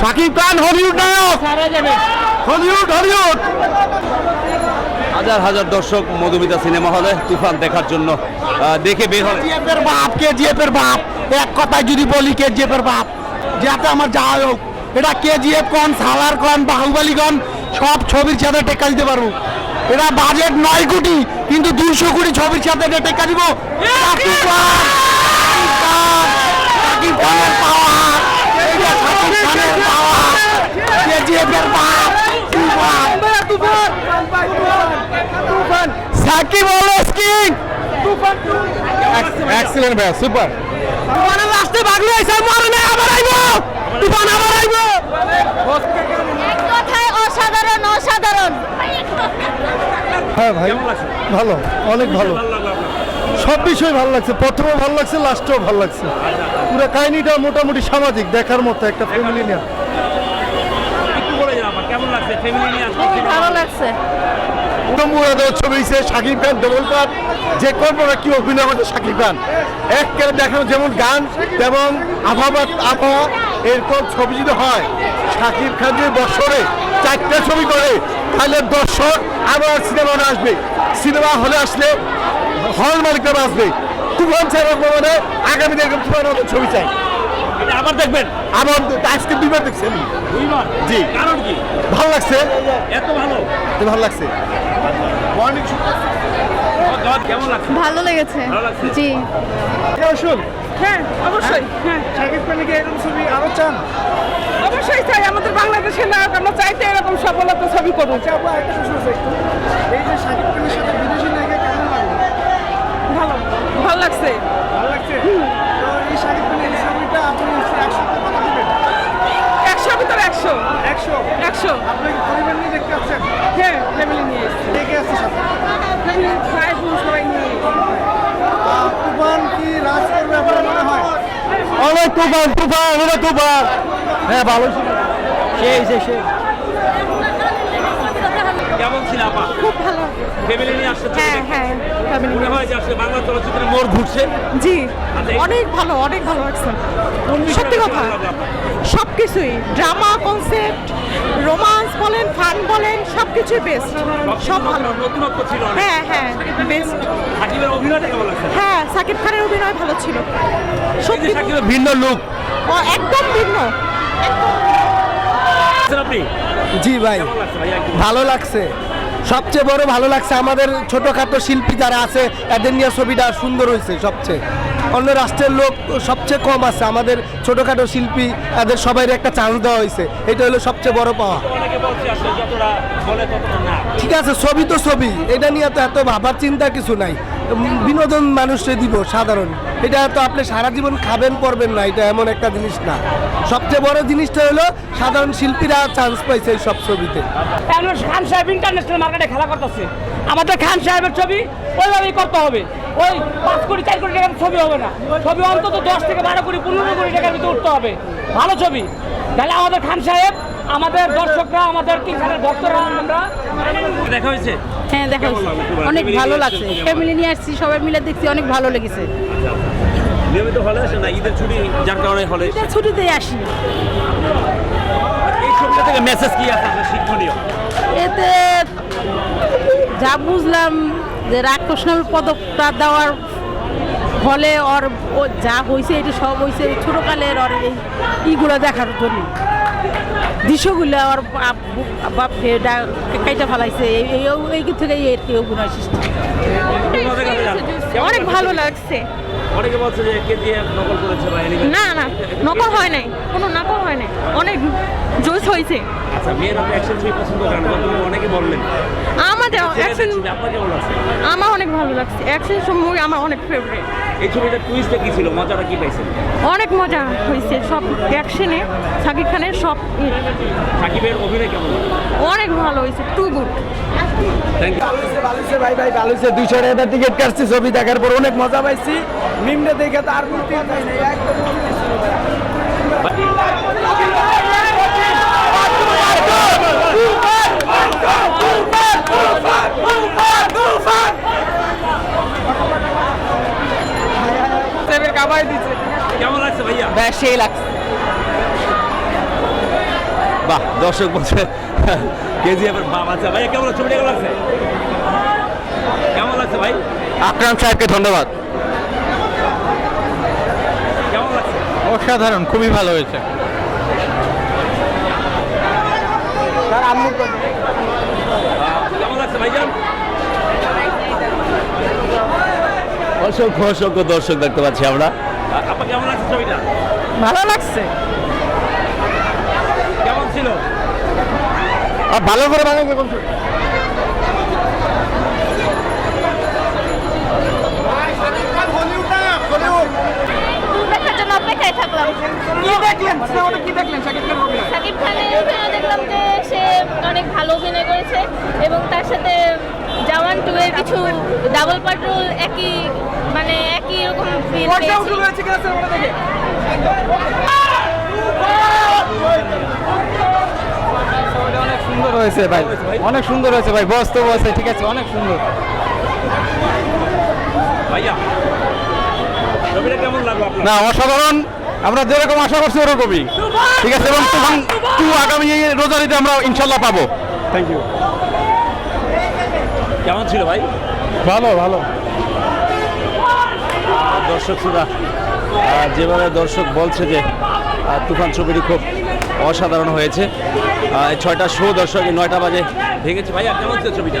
Shakib Khan Hollywood নায়ক। Hollywood Hollywood. হাজার হাজার দর্শক মধুমিতা সিনেমা হলে তুফান দেখার জন্য দেখে বের হলে কেজিএফ এর বাপ কেজিএফ এর বাপ। এক কথায় যদি বলি কেজিএফ এর বাপ। যাতে আমার যা হোক। এটা কেজিএফ কন সালার কন বাহুবালি কন সব ছবির সাথে টেক্কা দিতে পারব। এটা বাজেট নয় কোটি কিন্তু দুইশো কোটি ছবির সাথে এটা টেক্কা দিব সাকিব খান, সাকিব খানের পাওয়ার এটা সাকিব খানের পাওয়ার কেজিএফ এর বাপ Toofan Shakib always king? Excellent ভাই সুপার তুফানের লাস্টে বাগলি আইছে মরে না আবার আইবো। তুফান আবার আইবো। এক কথায় অসাধারণ অসাধারণ। হ্যাঁ ভাই ভালো অনেক ভালো। সব বিষয় ভালো লাগছে প্রথমে ভালো লাগছে লাস্টেও ভালো লাগছে। পুরো কাহিনীটা মোটামুটি সামাজিক দেখার মতো একটা ফ্যামিলি নিয়ে। শাকিব খান ডবল যে কল্পনা কি অভিনয় করছে শাকিব খান? এক কেলে দেখানো যেমন গান, তেমন আবহাওয়া আবহাওয়া এরকম ছবি যদি হয়, শাকিব খান যদি বছরে চারটে ছবি করে, তাহলে দর্শক আবার সিনেমা হলে আসবে। সিনেমা হলে আসলে হল মালিকরা আসবে তুফান ছাড়া মানে আগামী দিনে এরকম তুফান মতো ছবি চাই। আবার দেখবেন। আমার আজকে দুইবার দেখছেন দুইবার? জি। কারণ কি? ভালো লাগছে? এত ভালো। ভালো লাগছে? মর্নিং কেমন লাগছে? ভালো লেগেছে। ভালো লাগছে? জি। শুন হ্যাঁ অবশ্যই হ্যাঁ। শাকিব খানকে এরকম ছবি আরও চান? অবশ্যই চাই আমাদের বাংলাদেশের নায়ক আমরা চাইতে এরকম সফলতা ছবি করুন। আচ্ছা আপু একটা প্রশ্ন এই যে শাকিব খানের সাথে বিদেশি নায়িকা কেমন লাগল? ভালো ভালো লাগছে। ভালো লাগছে? তো এই শাকিব খানের একশোর ভিতরে একশো। একশো? একশো। আপনি পরিবার নিয়ে দেখতে হ্যাঁ ফ্যামিলি নিয়ে। কে কে আছে সাথে? ফ্যামিলি ভাই বোন সবাই নিয়ে। তুফান কি রাজ করবে আপনার মনে হয়? অনেক তুফান তুফান অনেক তুফান। হ্যাঁ ভালো ছিল। সেই সেই সেই। কেমন ছিল আপা? খুব ভালো ফ্যামিলি নিয়ে আসছে হ্যাঁ হ্যাঁ ফ্যামিলি মনে হয় যে আসলে বাংলা চলচ্চিত্রের জি অনেক ভালো অনেক ভালো লাগছে। সত্যি কথা? সব কিছুই ড্রামা কনসেপ্ট রোমান্স বলেন ফান বলেন সব কিছুই বেস্ট সব ভালো। নতুনত্ব ছিল হ্যাঁ হ্যাঁ বেস্ট সাকিবের অভিনয়টা কেমন লাগছে? হ্যাঁ সাকিব খানের অভিনয় ভালো ছিল। সত্যি সাকিবের ভিন্ন লুক ও, একদম ভিন্ন। জি ভাই ভালো লাগছে। সবচেয়ে বড় ভালো লাগছে আমাদের ছোটোখাটো শিল্পী যারা আছে এদের নিয়ে ছবিটা সুন্দর হয়েছে সবচেয়ে। অন্য রাষ্ট্রের লোক সবচেয়ে কম আছে আমাদের ছোটোখাটো শিল্পী এদের সবাই একটা চান্স দেওয়া হয়েছে। এটা হলো সবচেয়ে বড় পাওয়া। ঠিক আছে ছবি তো ছবি। এটা নিয়ে তো এত ভাবার চিন্তা কিছু নাই। বিনোদন মানুষে দিব সাধারণ। এটা তো আপনি সারা জীবন খাবেন পড়বেন না, এটা এমন একটা জিনিস না। সবচেয়ে বড় জিনিসটা হলো সাধারণ শিল্পীরা চান্স পাইছে সব ছবিতে। খান সাহেব ইন্টারন্যাশনাল মার্কেটে খেলা করতেছে? আমাদের খান সাহেবের ছবি ওইভাবেই করতে হবে। ওই পাঁচ কোটি, চার কোটি টাকার ছবি হবে না। ছবি অন্তত দশ থেকে বারো কোটি, পনেরো কোটি টাকার ভিতরে উঠতে হবে। ভালো ছবি। তাহলে আমাদের খান সাহেব আমাদের দর্শকরা আমাদের খানের ভক্তরা আমরা দেখা হয়েছে? হ্যাঁ দেখা হয়েছে। অনেক ভালো লাগছে। ফ্যামিলি নিয়ে আসছি সবাই মিলে দেখছি অনেক ভালো লেগেছে। নিয়মিত হলে আসে না? ঈদের ছুটি? যার কারণে হলে এটা ছুটিতেই আসি। এই ছবিটা থেকে মেসেজ কি আছে আপনার শিক্ষণীয়? এতে যা বুঝলাম যে রাক্ষসনামী পদকটা দেওয়ার ফলে ওর ও যা হয়েছে এটা সব হয়েছে ছোটোকালের ওর এই ইগুলো দেখার জন্য। দৃশ্যগুলো ওর বাপ- বাপ এটা কাইটা ফেলাইছে। এই থেকে এর কি অভিনয় সৃষ্টি। অনেক ভালো লাগছে। অনেকে বলছে যে কেজিএফ নকল করেছে বা না না নকল হয় নাই। কোনো নকল হয় নাই। অনেক জোস হয়েছে। আচ্ছা মেয়েরা তো অ্যাকশন ছবি পছন্দ করেন অনেকে বললেন। আমাদের অ্যাকশন লাগছে? আমার অনেক ভালো লাগছে। অ্যাকশন মুভি আমার অনেক ফেভারিট এই ছবিটা টুইস্টে কি ছিল? মজাটা কি পাইছেন? অনেক মজা হয়েছে। সব অ্যাকশনে শাকিব খানের সব ই। সাকিবের অভিনয় কেমন? অনেক ভালো হয়েছে। টু গুড থ্যাংক ইউ ভাই ভাই ভালো দুইশো টাকা টিকিট কাটছি ছবি দেখার পর অনেক মজা পাইছি। নিম্নে দেখে তো আর একদম কাবাই দিচ্ছে। কেমন লাগছে ভাইয়া? সেই লাগছে। বাহ দর্শক বলছে কেজিএফ এর বাপ আচ্ছা ভাই কেমন ছবিটা কেমন লাগছে? কেমন লাগছে ভাই? আকরাম সাহেবকে ধন্যবাদ। কেমন লাগছে? অসাধারণ খুবই ভালো হয়েছে। কেমন লাগছে ভাইজান? অসংখ্য অসংখ্য দর্শক দেখতে পাচ্ছি আমরা। আ- আপা কেমন লাগছে ছবিটা? ভালো লাগছে। ছিল। আর ভালো করে বানাইছে কোন অপেক্ষায় থাকলাম। কি দেখলেন? সিনেমাটা কি দেখলেন? শাকিব খানের অভিনয়। সাকিব খানের অভিনয় দেখলাম যে সে অনেক ভালো অভিনয় করেছে এবং তার সাথে জওয়ান টু এর কিছু ডাবল পাট্রোল একই মানে একই রকম ফিল উঠে রয়েছে কিনা সিনেমাটা দেখে অনেক সুন্দর হয়েছে ভাই। অনেক সুন্দর হয়েছে ভাই বস তো বসে ঠিক আছে অনেক সুন্দর। ভাইয়া ছবিটা কেমন লাগল আপনার? না অসাধারণ। আমরা যেরকম আশা করছি ওরকমই। ঠিক আছে এবং তুফান টু আগামী রোজারিতে আমরা ইনশাল্লাহ পাবো। থ্যাংক ইউ কেমন ছিল ভাই? ভালো ভালো। দর্শক শ্রোতা যেভাবে দর্শক বলছে যে তুফান ছবিটি খুব অসাধারণ হয়েছে। ছয়টা শো দর্শক নয়টা বাজে। ভেঙেছে। ভাইয়া কেমন ছবিটা?